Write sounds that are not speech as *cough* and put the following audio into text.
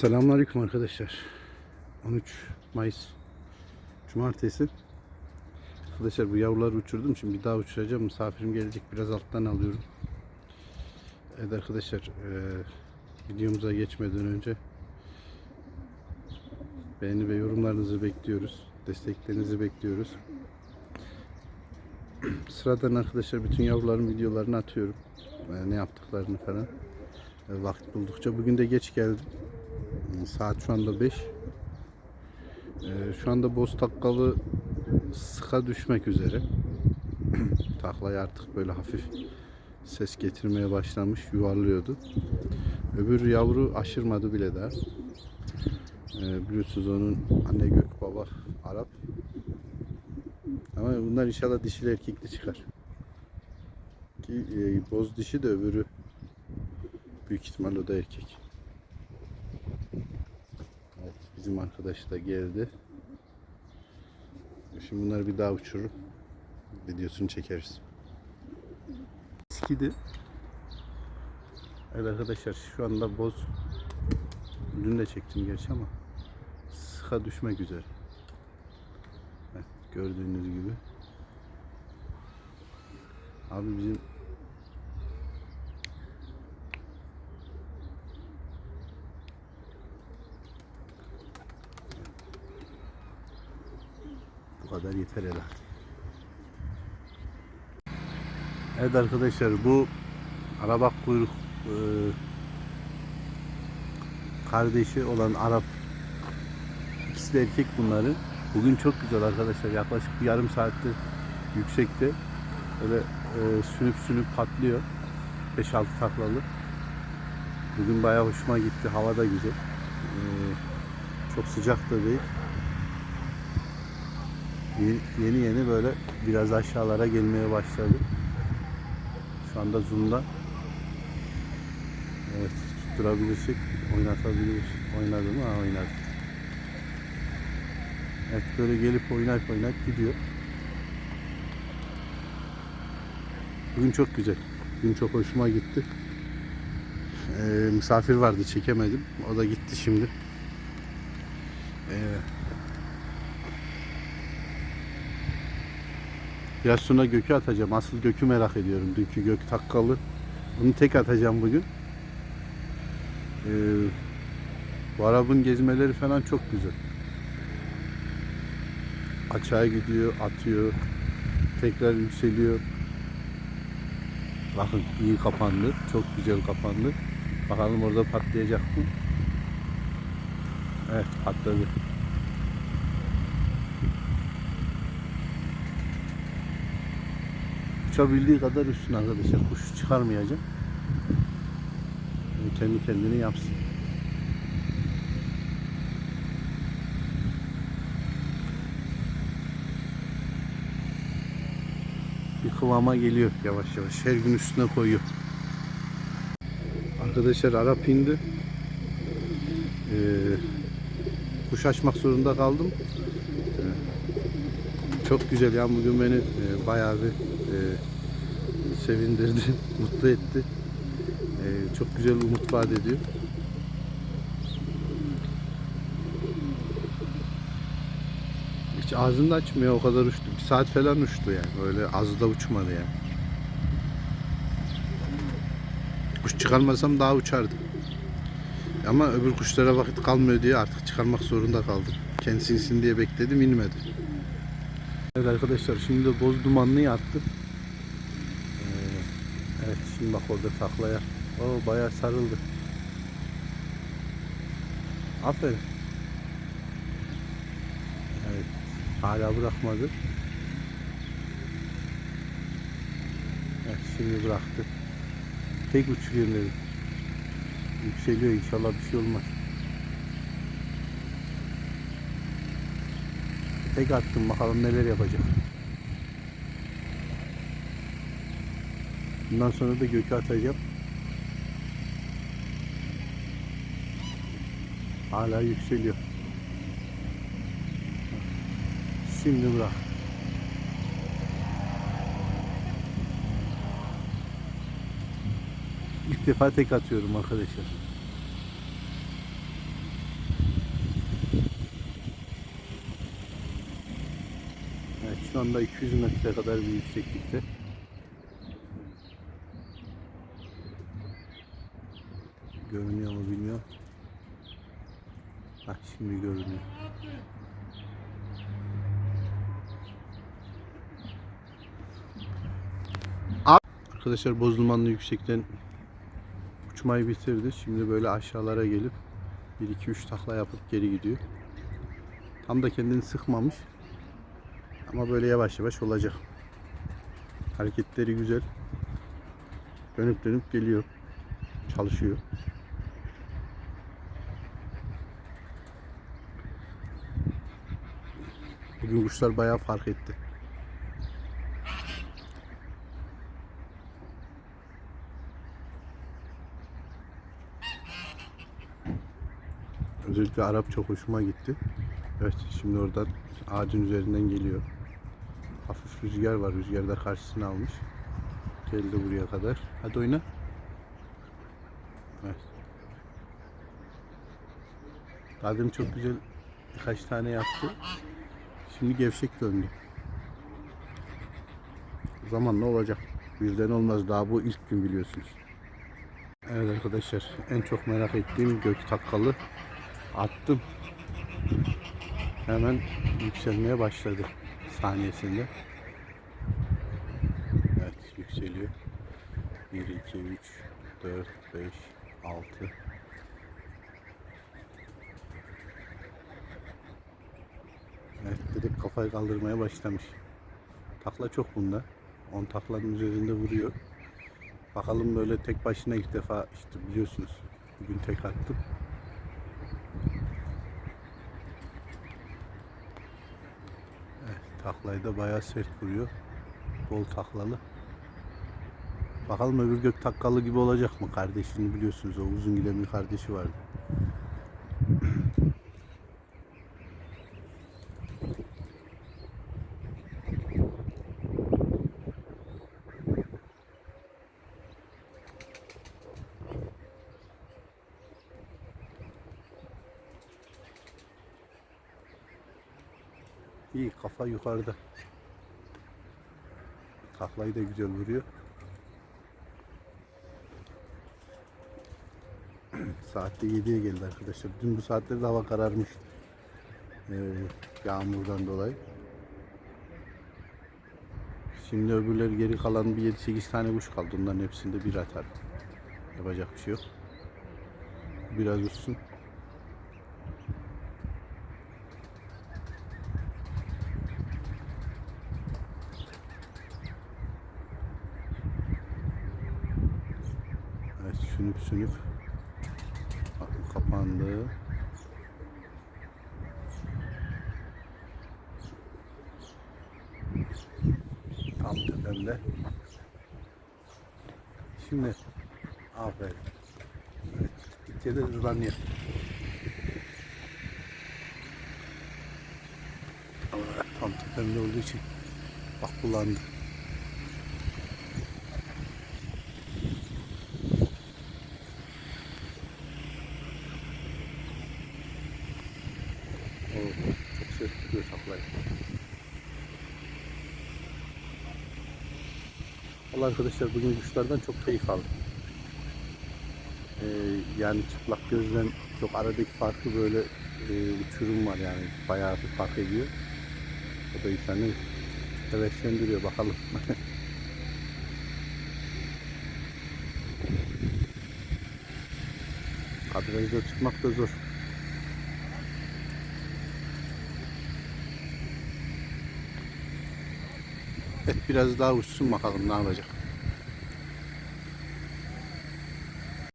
Selamünaleyküm arkadaşlar. 13 Mayıs Cumartesi. Arkadaşlar bu yavruları uçurdum. Şimdi bir daha uçuracağım. Misafirim gelecek. Biraz alttan alıyorum. Evet arkadaşlar. eee, videomuza geçmeden önce beğeni ve yorumlarınızı bekliyoruz. Desteklerinizi bekliyoruz. *clears throat* Sıradan arkadaşlar bütün yavruların videolarını atıyorum. Eee, ne yaptıklarını falan. Eee, vakit buldukça. Bugün de geç geldim. Saat şu anda 5. Ee, şu anda boz takkalı sıka düşmek üzere. *clears throat* Taklayı artık böyle hafif ses getirmeye başlamış, yuvarlıyordu. Öbür yavru aşırmadı bile daha. Ee, biliyorsunuz onun anne gök baba Arap. Ama bunlar inşallah dişili erkekli çıkar. Ki e, boz dişi de öbürü büyük ihtimal o da erkek. Bizim arkadaş da geldi. Şimdi bunları bir daha uçururum. Videosunu çekeriz. Eskidi. Evet arkadaşlar şu anda boz dün de çektim gerçi ama sıka düşmek üzere. Evet, gördüğünüz gibi. Abi bizim kadar yeter herhalde. Evet arkadaşlar bu araba kuyruk e, kardeşi olan Arap ikisi de erkek bunları. Bugün çok güzel arkadaşlar. Yaklaşık bir yarım saattir yüksekte. Öyle e, sünüp sünüp patlıyor. 5-6 taklalı. Bugün bayağı hoşuma gitti. Hava da güzel. E, çok sıcak da değil. Yeni- yeni böyle biraz aşağılara gelmeye başladı. Şu anda zoom'da. Evet tutturabilirsek oynatabilir. Oynadı mı? Ha oynadı. Evet böyle gelip oynayıp oynayıp gidiyor. Bugün çok güzel. Bugün çok hoşuma gitti. Ee, misafir vardı çekemedim. O da gitti şimdi. Ee, Biraz sonra gökü atacağım. Asıl gökü merak ediyorum. Dünkü gök takkalı. Bunu tek atacağım bugün. Ee, bu arabın gezmeleri falan çok güzel. Açığa gidiyor, atıyor. Tekrar yükseliyor. Bakın iyi kapandı. Çok güzel kapandı. Bakalım orada patlayacak mı? Evet patladı. Uçabildiği kadar üstüne arkadaşlar. Kuş çıkarmayacağım. Yani kendi kendini yapsın. Bir kıvama geliyor yavaş yavaş. Her gün üstüne koyuyor. Arkadaşlar Arap indi. Ee, kuş açmak zorunda kaldım. Ee, çok güzel yani bugün beni e, bayağı bir e, sevindirdi, *laughs* mutlu etti. E, çok güzel umut vaat ediyor. Hiç ağzını açmıyor o kadar uçtu. Bir saat falan uçtu yani. Öyle az da uçmadı yani. Kuş çıkarmasam daha uçardı. Ama öbür kuşlara vakit kalmıyor diye artık çıkarmak zorunda kaldım. Kendisi insin diye bekledim inmedi. Evet arkadaşlar şimdi de boz dumanlıyı attım. Evet şimdi bak orada taklaya. O bayağı sarıldı. Aferin. Evet. Hala bırakmadı. Evet şimdi bıraktı. Tek uçuruyorum dedim. Yükseliyor inşallah bir şey olmaz. Tek attım bakalım neler yapacak. Bundan sonra da göke atacağım. Hala yükseliyor. Şimdi bırak. İlk defa tek atıyorum arkadaşlar. Evet şu anda 200 metre kadar bir yükseklikte. Görünüyor mu bilmiyorum. Bak şimdi görünüyor. Arkadaşlar Bozulmanlı yüksekten uçmayı bitirdi. Şimdi böyle aşağılara gelip 1-2-3 takla yapıp geri gidiyor. Tam da kendini sıkmamış. Ama böyle yavaş yavaş olacak. Hareketleri güzel. Dönüp dönüp geliyor. Çalışıyor. Bugün kuşlar bayağı fark etti. Özellikle Arap çok hoşuma gitti. Evet şimdi oradan ağacın üzerinden geliyor. Hafif rüzgar var. Rüzgar da karşısına almış. Geldi buraya kadar. Hadi oyna. Evet. Demin çok güzel birkaç tane yaptı. Şimdi gevşek döndü. Zamanla olacak. Birden olmaz. Daha bu ilk gün biliyorsunuz. Evet arkadaşlar en çok merak ettiğim gök takkalı attım. Hemen yükselmeye başladı saniyesinde. Evet yükseliyor. 1, 2, 3, 4, 5, 6. Evet direkt kafayı kaldırmaya başlamış. Takla çok bunda. 10 taklanın üzerinde vuruyor. Bakalım böyle tek başına ilk defa işte biliyorsunuz. Bugün tek attım. Evet, taklayı da bayağı sert vuruyor. Bol taklalı. Bakalım öbür gök takkalı gibi olacak mı? Kardeşini biliyorsunuz o uzun giden kardeşi vardı. İyi kafa yukarıda. Taklayı da güzel vuruyor. *clears throat* Saatte 7'ye geldi arkadaşlar. Dün bu saatlerde hava kararmıştı. Ee, yağmurdan dolayı. Şimdi öbürleri geri kalan bir 7-8 tane kuş kaldı. Onların hepsinde bir atar. Yapacak bir şey yok. Biraz uçsun. Evet Bakın kapandı. Tam tepemde. Şimdi aferin. Evet, gittikçe de hızlanıyor. Tam tepemde olduğu için bak kullandı. Oo, çok sert tutuyor saplayı. Valla arkadaşlar bugün kuşlardan çok keyif aldım. Ee, yani çıplak gözden çok aradaki farkı böyle e, uçurum var yani bayağı bir fark ediyor. O da insanı heveslendiriyor bakalım. *laughs* Kadrajda tutmak da zor. Evet biraz daha uçsun bakalım ne yapacak.